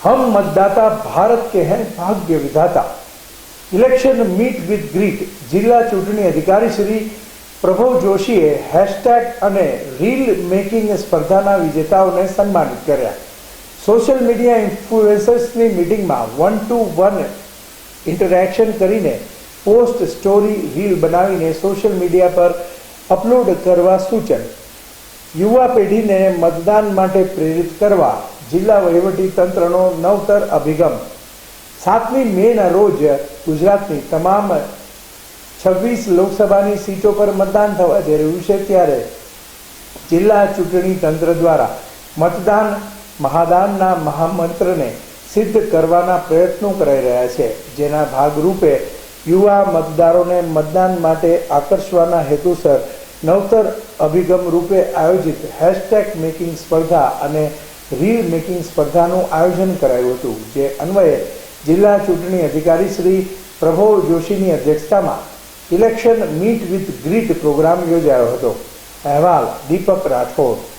हम मतदाता भारत के हैं भाग्य विधाता ઇલેક્શન મીટ વિથ ગ્રીટ જિલ્લા ચૂંટણી અધિકારી શ્રી પ્રભવ જોશીએ હેશટેગ અને રીલ મેકિંગ સ્પર્ધાના વિજેતાઓને સન્માનિત કર્યા સોશિયલ મીડિયા ઇન્ફ્લુએન્સર્સની મિટિંગમાં વન ટુ વન ઇન્ટરેક્શન કરીને પોસ્ટ સ્ટોરી રીલ બનાવીને સોશિયલ મીડિયા પર અપલોડ કરવા સૂચન યુવા પેઢીને મતદાન માટે પ્રેરિત કરવા જિલ્લા વહીવટી તંત્રનો નવતર અભિગમ. સાતમી મેના રોજ ગુજરાતની તમામ છવ્વીસ લોકસભાની સીટો પર મતદાન થવા જઈ રહ્યું છે ત્યારે જિલ્લા ચૂંટણી તંત્ર દ્વારા મતદાન મહાદાનના મહામંત્રને સિદ્ધ કરવાના પ્રયત્નો કરાઈ રહ્યા છે. જેના ભાગરૂપે યુવા મતદારોને મતદાન માટે આકર્ષવાના હેતુસર નવતર અભિગમ રૂપે આયોજિત હેશટેગ મેકિંગ સ્પર્ધા અને રીલ મેકિંગ સ્પર્ધાનું આયોજન કરાયું હતું, જે અન્વયે જિલ્લા ચૂંટણી અધિકારી શ્રી પ્રભવ જોશીની અધ્યક્ષતામાં election meet with greet programme યોજાયો હતો. અહેવાલ દીપક રાઠોડ